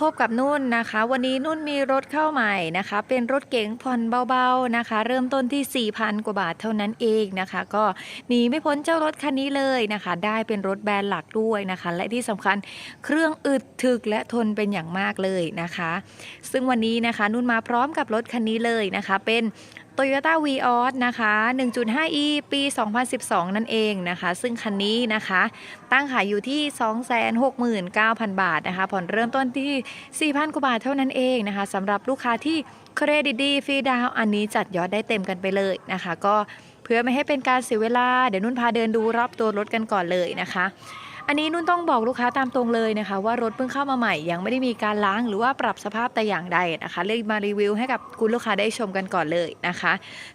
พบกับนุ่นนะคะ วันนี้นุ่นมีรถเข้าใหม่นะคะ เป็นรถเก๋งผ่อนเบาๆนะคะ เริ่มต้นที่ 4,000 กว่าบาทเท่านั้นเองนะคะ ก็หนีไม่พ้นเจ้ารถคันนี้เลยนะคะ ได้เป็นรถแบรนด์หลักด้วยนะคะ และที่สำคัญเครื่องอึดถึกและทนเป็นอย่างมากเลยนะคะ ซึ่งวันนี้นะคะนุ่นมาพร้อมกับรถคันนี้เลยนะคะ เป็น Toyota v ีออสนะคะ 1.5e ปี 2012 นั่นเองนะคะ ซึ่งคันนี้นะคะ ตั้งขายอยู่ที่ 269,000 บาทนะคะ ผ่อนเริ่มต้นที่ 4,000 กว่าบาทเท่านั้นเองนะคะสำหรับลูกค้าที่เครดิตดีฟรีดาวน์อันนี้จัดยอดได้เต็มกันไปเลยนะคะ ก็เพื่อไม่ให้เป็นการเสียเวลา เดี๋ยวนุ่นพาเดินดูรอบตัวรถกันก่อนเลยนะคะ อันนี้นุ่นต้องบอกลูกค้าตามตรงเลยนะคะ ว่ารถเพิ่งเข้ามาใหม่ยังไม่ได้มีการล้างหรือว่าปรับสภาพแต่อย่างใดนะคะเลยมารีวิวให้กับคุณลูกค้าได้ชมกันก่อนเลยนะคะ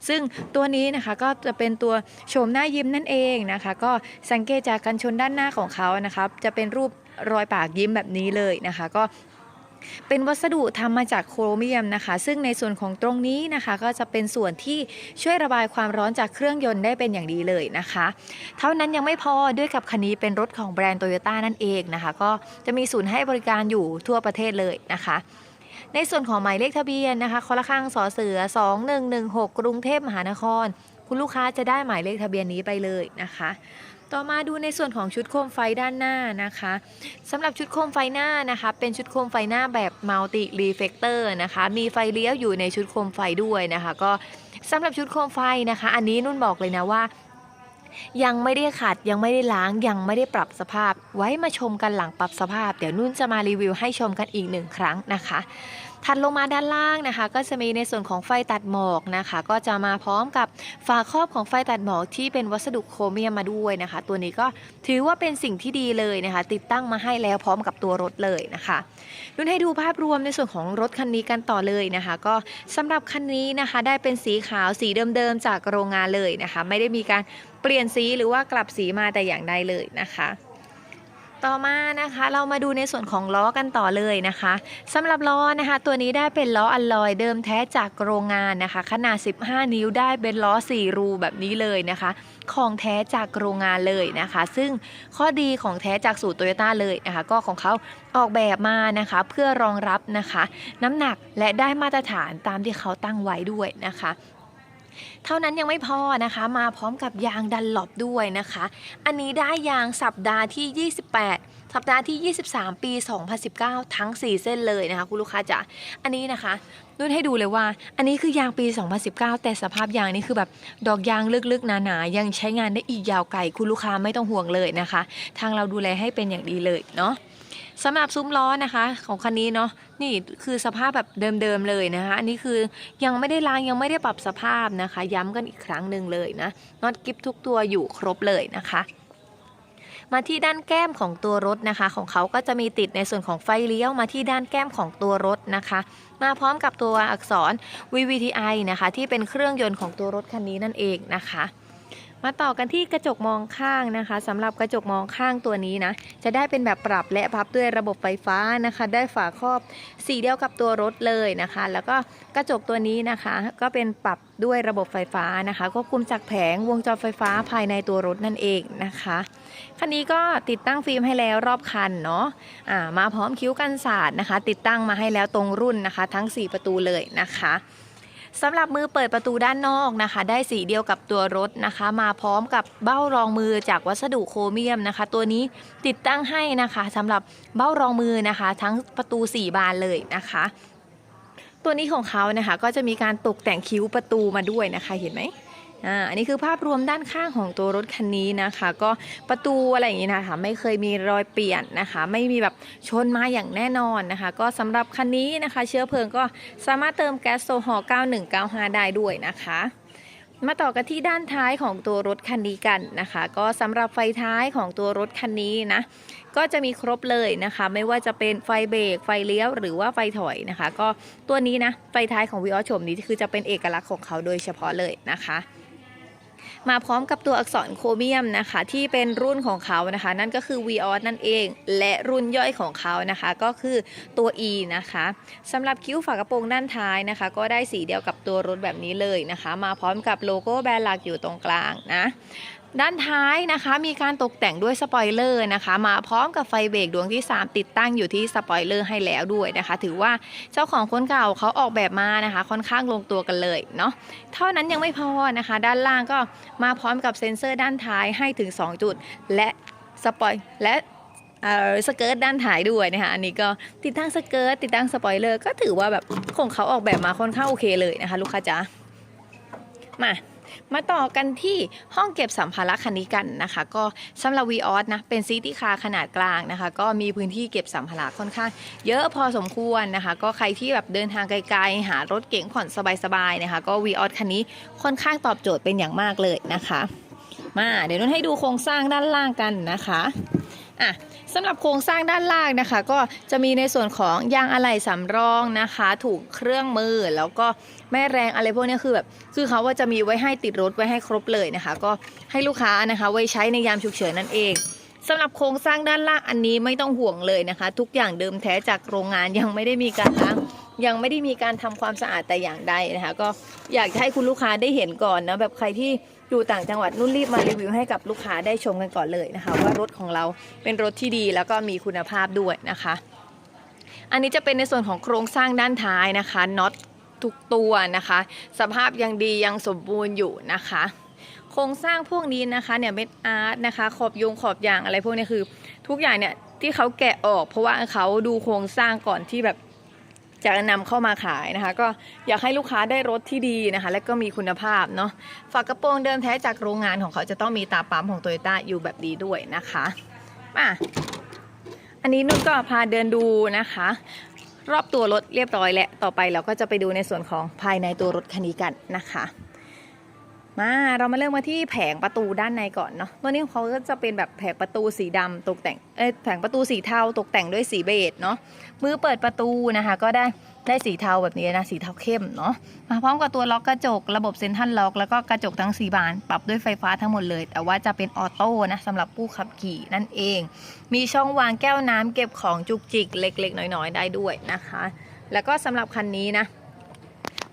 ซึ่งตัวนี้นะคะก็จะเป็นตัวโฉมหน้ายิ้มนั่นเองนะคะ ก็สังเกตจากกันชนด้านหน้าของเขานะคะจะเป็นรูปรอยปากยิ้มแบบนี้เลยนะคะ ก็ เป็นวัสดุทำมาจากโครเมียมนะคะ ซึ่งในส่วนของตรงนี้นะคะ ก็จะเป็นส่วนที่ช่วยระบายความร้อนจากเครื่องยนต์ได้เป็นอย่างดีเลยนะคะ เท่านั้นยังไม่พอด้วยกับคันนี้เป็นรถของแบรนด์โตโยต้านั่นเองนะคะ ก็จะมีศูนย์ให้บริการอยู่ทั่วประเทศเลยนะคะในส่วนของหมายเลขทะเบียนนะคะคอละข้างสอเสือ 2116 กรุงเทพมหานคร คุณลูกค้าจะได้หมายเลขทะเบียนนี้ไปเลยนะคะ ต่อมาดูในส่วนของชุดโคมไฟด้านหน้านะคะสำหรับชุดโคมไฟหน้านะคะ เป็นชุดโคมไฟหน้าแบบมัลติรีเฟกเตอร์นะคะ มีไฟเลี้ยวอยู่ในชุดโคมไฟด้วยนะคะ ก็สำหรับชุดโคมไฟนะคะ อันนี้นุ่นบอกเลยนะว่ายังไม่ได้ขัดยังไม่ได้ล้างยังไม่ได้ปรับสภาพ ไว้มาชมกันหลังปรับสภาพ เดี๋ยวนุ่นจะมารีวิวให้ชมกันอีกหนึ่งครั้งนะคะ ถัดลงมาด้านล่างนะคะ ก็จะมีในส่วนของไฟตัดหมอกนะคะ ก็จะมาพร้อมกับฝาครอบของไฟตัดหมอกที่เป็นวัสดุโครเมียมมาด้วยนะคะ ตัวนี้ก็ถือว่าเป็นสิ่งที่ดีเลยนะคะ ติดตั้งมาให้แล้วพร้อมกับตัวรถเลยนะคะนุ่นให้ดูภาพรวมในส่วนของรถคันนี้กันต่อเลยนะคะ ก็สำหรับคันนี้นะคะ ได้เป็นสีขาวสีเดิมๆจากโรงงานเลยนะคะ ไม่ได้มีการเปลี่ยนสีหรือว่ากลับสีมาแต่อย่างใดเลยนะคะ ต่อมานะคะเรามาดูในส่วนของล้อกันต่อเลยนะคะสำหรับล้อนะคะ ตัวนี้ได้เป็นล้ออัลลอยเดิมแท้จากโรงงานนะคะ ขนาด 15 นิ้วได้เป็นล้อ 4 รูแบบนี้เลยนะคะ ของแท้จากโรงงานเลยนะคะ ซึ่งข้อดีของแท้จากสูตรโตโยต้าเลยนะคะก็ของเขาออกแบบมานะคะ เพื่อรองรับนะคะ น้ำหนักและได้มาตรฐานตามที่เขาตั้งไว้ด้วยนะคะ เท่านั้นยังไม่พอนะคะ มาพร้อมกับยางดันหลบด้วยนะคะ อันนี้ได้ยางสัปดาห์ที่ 28 สัปดาห์ที่ 23 ปี 2019 ทั้ง 4 เส้นเลยนะคะ คุณลูกค้าจ๋าอันนี้นะคะนุ่นให้ดูเลยว่า อันนี้คือยางปี 2019 แต่สภาพยางนี่คือแบบดอกยางลึกๆหนาๆยังใช้งานได้อีกยาวไกลคุณลูกค้าไม่ต้องห่วงเลยนะคะ ทางเราดูแลให้เป็นอย่างดีเลยเนาะ สำหรับซุ้มล้อนะคะ ของคันนี้เนาะนี่คือสภาพแบบเดิมๆเลยนะคะอันนี้คือยังไม่ได้ล้างยังไม่ได้ปรับสภาพนะคะ ย้ำกันอีกครั้งหนึ่งเลยนะน็อตกิฟทุกตัวอยู่ครบเลยนะคะมาที่ด้านแก้มของตัวรถนะคะ ของเขาก็จะมีติดในส่วนของไฟเลี้ยวมาที่ด้านแก้มของตัวรถนะคะ มาพร้อมกับตัวอักษร VVTi นะคะ ที่เป็นเครื่องยนต์ของตัวรถคันนี้นั่นเองนะคะ มาต่อกันที่กระจกมองข้างนะคะสำหรับกระจกมองข้างตัวนี้นะ จะได้เป็นแบบปรับและพับด้วยระบบไฟฟ้านะคะ ได้ฝาครอบสีเดียวกับตัวรถเลยนะคะ แล้วก็กระจกตัวนี้นะคะ ก็เป็นปรับด้วยระบบไฟฟ้านะคะควบคุมจากแผงวงจรไฟฟ้าภายในตัวรถนั่นเองนะคะคันนี้ก็ติดตั้งฟิล์มให้แล้วรอบคันเนาะอ่ามาพร้อมคิ้วกันศาสตร์นะคะ ติดตั้งมาให้แล้วตรงรุ่นนะคะ ทั้ง 4 ประตูเลยนะคะ สำหรับมือเปิดประตูด้านนอกนะคะ ได้สีเดียวกับตัวรถนะคะ มาพร้อมกับเบ้ารองมือจากวัสดุโครเมียมนะคะ ตัวนี้ติดตั้งให้นะคะสำหรับเบ้ารองมือนะคะ ทั้งประตู 4 บานเลยนะคะ ตัวนี้ของเขานะคะก็จะมีการตกแต่งคิ้วประตูมาด้วยนะคะเห็นไหม อ่าอันนี้คือภาพรวมด้านข้างของตัวรถคันนี้นะคะ ก็ประตูอะไรอย่างนี้นะคะไม่เคยมีรอยเปลี่ยนนะคะ ไม่มีแบบชนมาอย่างแน่นอนนะคะ ก็สำหรับคันนี้นะคะ เชื้อเพลิงก็สามารถเติมแก๊สโซฮอล์9195 ได้ด้วยนะคะมาต่อกันที่ด้านท้ายของตัวรถคันนี้กันนะคะ ก็สำหรับไฟท้ายของตัวรถคันนี้นะก็จะมีครบเลยนะคะ ไม่ว่าจะเป็นไฟเบรกไฟเลี้ยวหรือว่าไฟถอยนะคะ ก็ตัวนี้นะไฟท้ายของวิออชมนี้คือจะเป็นเอกลักษณ์ของเขาโดยเฉพาะเลยนะคะ มาพร้อมกับตัวอักษรโครเมียมนะคะ ที่เป็นรุ่นของเขานะคะ นั่นก็คือ v ีออนั่นเอง และรุ่นย่อยของเขานะคะ ก็คือตัว E นะคะสำหรับคิ้วฝากระโปรงด้านท้ายนะคะ ก็ได้สีเดียวกับตัวรถแบบนี้เลยนะคะ มาพร้อมกับโลโก้แบรนด์หลักอยู่ตรงกลางนะ ด้านท้ายนะคะมีการตกแต่งด้วยสปอยเลอร์นะคะ มาพร้อมกับไฟเบรกดวงที่ 3 ติดตั้งอยู่ที่สปอยเลอร์ให้แล้วด้วยนะคะ ถือว่าเจ้าของคนเก่าเขาออกแบบมานะคะ ค่อนข้างลงตัวกันเลยเนาะเท่านั้นยังไม่พอนะคะ ด้านล่างก็มาพร้อมกับเซ็นเซอร์ด้านท้ายให้ถึง 2 จุด และสปอยและเออสเกิร์ตด้านท้ายด้วยนะคะอันนี้ก็ติดตั้งสเกิร์ตติดตั้งสปอยเลอร์ก็ถือว่าแบบของเขาออกแบบมาค่อนข้างโอเคเลยนะคะ ลูกค้าจ๋ามา มาต่อกันที่ห้องเก็บสัมภาระคันนี้กันนะคะ ก็สำหรับวีออสนะเป็นซิตี้คาร์ขนาดกลางนะคะ ก็มีพื้นที่เก็บสัมภาระค่อนข้าง เยอะพอสมควรนะคะ ก็ใครที่แบบเดินทางไกลๆ หารถเก๋งผ่อนสบายๆนะคะ ก็วีออสคันนี้ค่อนข้างตอบโจทย์เป็นอย่างมากเลยนะคะ มาเดี๋ยวนุ่นให้ดูโครงสร้างด้านล่างกันนะคะ อะสำหรับโครงสร้างด้านล่างนะคะ ก็จะมีในส่วนของยางอะไหล่สำรองนะคะ ถูกเครื่องมือแล้วก็แม่แรงอะไรพวกนี้คือแบบคือเขาว่าจะมีไว้ให้ติดรถไว้ให้ครบเลยนะคะ ก็ให้ลูกค้านะคะ ไว้ใช้ในยามฉุกเฉินนั่นเองสำหรับโครงสร้างด้านล่างอันนี้ไม่ต้องห่วงเลยนะคะ ทุกอย่างเดิมแท้จากโรงงานยังไม่ได้มีการล้างยังไม่ได้มีการทำความสะอาดแต่อย่างใดนะคะ ก็อยากให้คุณลูกค้าได้เห็นก่อนนะแบบใครที่ อยู่ต่างจังหวัดนุ่นรีบมารีวิวให้กับลูกค้าได้ชมกันก่อนเลยนะคะ ว่ารถของเราเป็นรถที่ดีแล้วก็มีคุณภาพด้วยนะคะ อันนี้จะเป็นในส่วนของโครงสร้างด้านท้ายนะคะน็อตทุกตัวนะคะ สภาพยังดียังสมบูรณ์อยู่นะคะ โครงสร้างพวกนี้นะคะเนี่ยเม็ดอาร์ตนะคะขอบยงขอบยางอะไรพวกนี้คือ ทุกอย่างเนี่ยที่เขาแกะออก เพราะว่าเขาดูโครงสร้างก่อนที่แบบ จะนำเข้ามาขายนะคะ ก็อยากให้ลูกค้าได้รถที่ดีนะคะ และก็มีคุณภาพเนาะฝากระโปรงเดิมแท้จากโรงงานของเขาจะต้องมีตาปั๊มของโตโยต้าอยู่แบบดีด้วยนะคะมาอันนี้นุ่นก็พาเดินดูนะคะ รอบตัวรถเรียบร้อยแล้วต่อไปเราก็จะไปดูในส่วนของภายในตัวรถคันนี้กันนะคะ มาเรามาเริ่มมาที่แผงประตูด้านในก่อนเนาะตัวนี้เขาก็จะเป็นแบบแผงประตูสีดำตกแต่งเอ้แผงประตูสีเทาตกแต่งด้วยสีเบจเนาะมือเปิดประตูนะคะ ก็ได้ได้สีเทาแบบนี้นะสีเทาเข้มเนาะมาพร้อมกับตัวล็อกกระจกระบบเซ็นทรัลล็อก แล้วก็กระจกทั้งสีบาน ปรับด้วยไฟฟ้าทั้งหมดเลย แต่ว่าจะเป็นออโต้นะสำหรับผู้ขับขี่นั่นเอง มีช่องวางแก้วน้ำเก็บของจุกจิกเล็ก ๆ น้อยๆ ได้ด้วยนะคะ แล้วก็สำหรับคันนี้นะ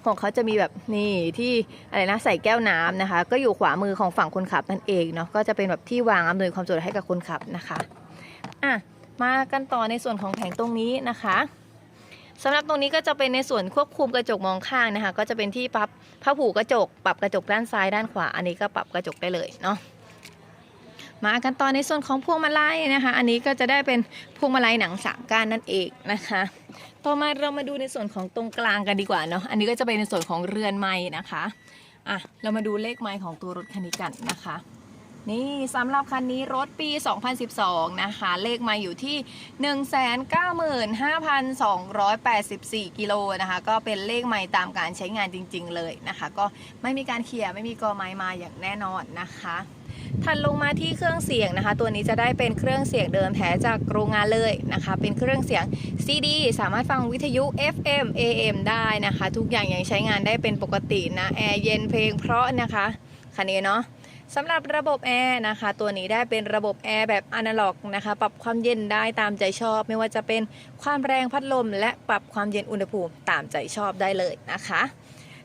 ของเขาจะมีแบบนี่ที่อะไรนะใส่แก้วน้ำนะคะ ก็อยู่ขวามือของฝั่งคนขับนั่นเองเนาะก็จะเป็นแบบที่วางอำนวยความสะดวกให้กับคนขับนะคะอะมากันต่อในส่วนของแผงตรงนี้นะคะสำหรับตรงนี้ก็จะเป็นในส่วนควบคุมกระจกมองข้างนะคะ ก็จะเป็นที่ปรับผ้าผูกกระจก ปรับกระจกด้านซ้ายด้านขวา อันนี้ก็ปรับกระจกได้เลยเนาะ มากันต่อในส่วนของพวงมาลัยนะคะ อันนี้ก็จะได้เป็นพวงมาลัยหนังสามก้านนั่นเองนะคะ ต่อมาเรามาดูในส่วนของตรงกลางกันดีกว่าเนาะ อันนี้ก็จะเป็นในส่วนของเรือนไม้นะคะ อะ เรามาดูเลขไม้ของตัวรถคันนี้กันนะคะ นี่สำหรับคันนี้รถปี 2012 นะคะ เลขไม้อยู่ที่ 195,284 กิโลนะคะ ก็เป็นเลขไม้ตามการใช้งานจริง ๆ เลยนะคะ ก็ไม่มีการเขี่ยไม่มีกอไม้มาอย่างแน่นอนนะคะ ถัดลงมาที่เครื่องเสียงนะคะ ตัวนี้จะได้เป็นเครื่องเสียงเดิมแท้จากโรงงานเลยนะคะ เป็นเครื่องเสียง CD สามารถฟังวิทยุ FM AM ได้นะคะ ทุกอย่างยังใช้งานได้เป็นปกตินะแอร์เย็นเพลงเพราะนะคะคันนี้เนาะสำหรับระบบแอร์นะคะ ตัวนี้ได้เป็นระบบแอร์แบบอนาล็อกนะคะ ปรับความเย็นได้ตามใจชอบ ไม่ว่าจะเป็นความแรงพัดลม และปรับความเย็นอุณหภูมิตามใจชอบได้เลยนะคะ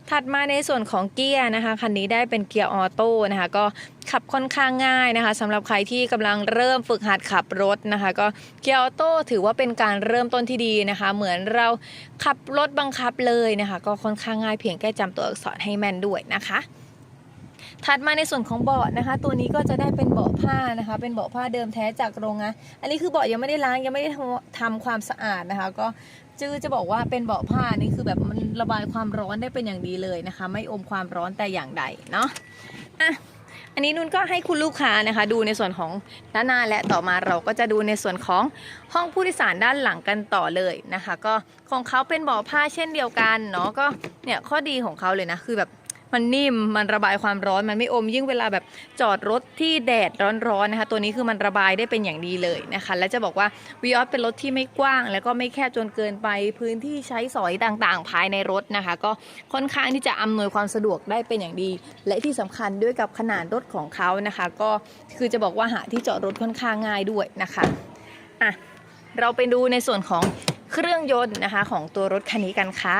ถัดมาในส่วนของเกียร์นะคะ คันนี้ได้เป็นเกียร์ออโต้นะคะ ก็ขับค่อนข้างง่ายนะคะสำหรับใครที่กำลังเริ่มฝึกหัดขับรถนะคะ ก็เกียร์ออโต้ถือว่าเป็นการเริ่มต้นที่ดีนะคะ เหมือนเราขับรถบังคับเลยนะคะ ก็ค่อนข้างง่ายเพียงแค่จำตัวอักษรให้แม่นด้วยนะคะถัดมาในส่วนของเบาะนะคะ ตัวนี้ก็จะได้เป็นเบาะผ้านะคะ เป็นเบาะผ้าเดิมแท้จากโรงงานอันนี้คือเบาะยังไม่ได้ล้างยังไม่ได้ทำความสะอาดนะคะ ก็ จื้อจะบอกว่าเป็นเบาะผ้านี่คือแบบมันระบายความร้อนได้เป็นอย่างดีเลยนะคะ ไม่อมความร้อนแต่อย่างใดเนาะอะอันนี้นุ่นก็ให้คุณลูกค้านะคะ ดูในส่วนของด้านหน้าและต่อมาเราก็จะดูในส่วนของห้องผู้โดยสารด้านหลังกันต่อเลยนะคะ ก็ของเขาเป็นเบาะผ้าเช่นเดียวกันเนาะก็เนี่ยข้อดีของเขาเลยนะคือแบบ มันนิ่มมันระบายความร้อนมันไม่อมยิ่งเวลาแบบจอดรถที่แดดร้อนๆนะคะตัวนี้คือมันระบายได้เป็นอย่างดีเลยนะคะและจะบอกว่าวีออสเป็นรถที่ไม่กว้าง แล้วก็ไม่แคบจนเกินไปพื้นที่ใช้สอยต่างๆ ภายในรถนะคะ ก็ค่อนข้างที่จะอำนวยความสะดวกได้เป็นอย่างดี และที่สำคัญด้วยกับขนาดรถของเขานะคะ ก็คือจะบอกว่าหาที่จอดรถค่อนข้างง่ายด้วยนะคะอะเราไปดูในส่วนของ เครื่องยนต์นะคะของตัวรถคันนี้กันค่ะ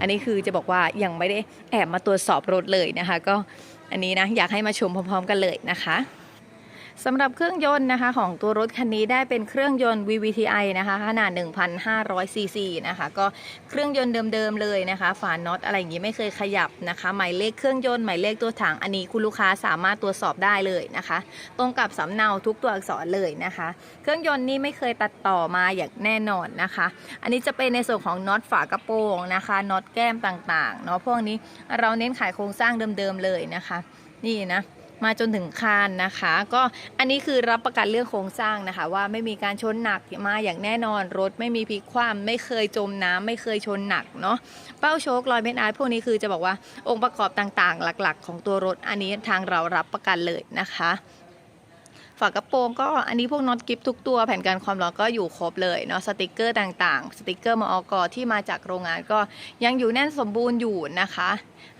อันนี้คือจะบอกว่ายังไม่ได้แอบมาตรวจสอบรถเลยนะคะ ก็อันนี้นะอยากให้มาชมพร้อม ๆ กันเลยนะคะ สำหรับเครื่องยนต์นะคะของตัวรถคันนี้ได้เป็นเครื่องยนต์ VVTi นะคะขนาด 1,500 ซีซีนะคะก็เครื่องยนต์เดิมๆเลยนะคะ ฝาน็อตอะไรอย่างนี้ไม่เคยขยับนะคะ หมายเลขเครื่องยนต์หมายเลขตัวถังอันนี้คุณลูกค้าสามารถตรวจสอบได้เลยนะคะ ตรงกับสำเนาทุกตัวอักษรเลยนะคะ เครื่องยนต์นี่ไม่เคยตัดต่อมาอย่างแน่นอนนะคะ อันนี้จะเป็นในส่วนของน็อตฝากระโปรงนะคะน็อตแก้มต่างๆเนาะพวกนี้เราเน้นขายโครงสร้างเดิมๆเลยนะคะ นี่นะ มาจนถึงคานนะคะ ก็อันนี้คือรับประกันเรื่องโครงสร้างนะคะ ว่าไม่มีการชนหนักมาอย่างแน่นอนรถไม่มีพลิกคว่ำไม่เคยจมน้ำไม่เคยชนหนักเนาะเป้าโชครอยเมนอาร์พวกนี้คือจะบอกว่าองค์ประกอบต่างๆ หลักๆ ของตัวรถอันนี้ทางเรารับประกันเลยนะคะ ฝากระโปรงก็อันนี้พวกน็อตกิฟทุกตัวแผ่นกันความร้อนก็อยู่ครบเลยเนาะสติกเกอร์ต่างๆ สติกเกอร์มอกอที่มาจากโรงงานก็ยังอยู่แน่นสมบูรณ์อยู่นะคะ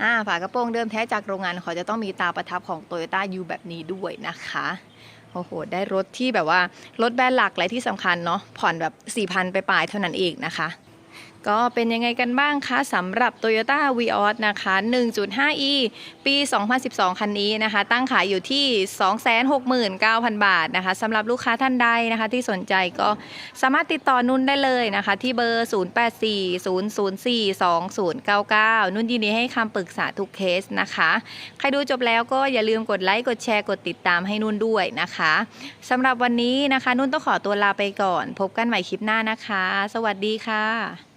อ่าฝากระโปรงเดิมแท้จากโรงงานเขาจะต้องมีตาประทับของ t o y ยต้ายูแบบนี้ด้วยนะคะโอ้โห ได้รถที่แบบว่ารถแบรนด์หลักและที่สำคัญเนาะผ่อนแบบ4,000 ไปปลายเท่านั้นเองนะคะ ก็เป็นยังไงกันบ้างคะสำหรับ Toyota v ีออสนะคะ 1.5e ปี 2012 คันนี้นะคะ ตั้งขายอยู่ที่ 269,000 บาทนะคะสำหรับลูกค้าท่านใดนะคะ ที่สนใจก็สามารถติดต่อนุ่นได้เลยนะคะ ที่เบอร์ 0840042099 นุ่นยินดีให้คำปรึกษาทุกเคสนะคะ ใครดูจบแล้วก็อย่าลืมกดไลค์ กดแชร์ กดติดตามให้นุ่นด้วยนะคะสำหรับวันนี้นะคะ นุ่นต้องขอตัวลาไปก่อน พบกันใหม่คลิปหน้านะคะ สวัสดีค่ะ